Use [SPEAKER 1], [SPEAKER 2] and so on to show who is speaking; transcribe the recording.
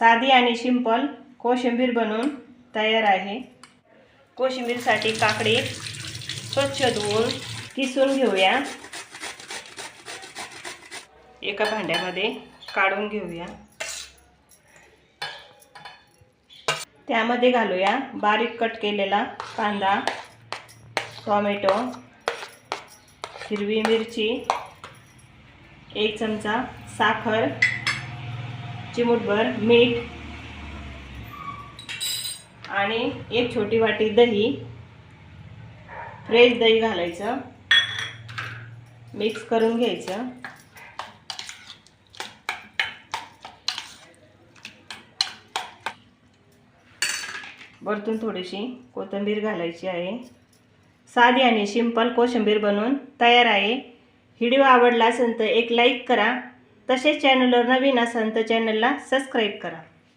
[SPEAKER 1] साधी आणि सिंपल कोशिंबीर बनवून तयार आहे. कोशिंबीरसाठी काकडी स्वच्छ धुवून किसून घेऊया. एका भांड्यामध्ये काढून घेऊया. त्यामध्ये घालूया बारीक कट केलेला कांदा टॉमॅटो हिरवी मिरची एक चमचा साखर चिमूटभर मीठ आणि एक छोटी वाटी दही फ्रेश दही घालायचं मिक्स करून घ्यायचं. वरतून थोडीशी कोथिंबीर घालायची आहे. साधी आणि सिंपल कोशिंबीर बनवून तयार आहे. व्हिडिओ आवडला असेल तर एक लाईक करा. तसेच चॅनलवर नवीन असेल तर चॅनलला सबस्क्राईब करा.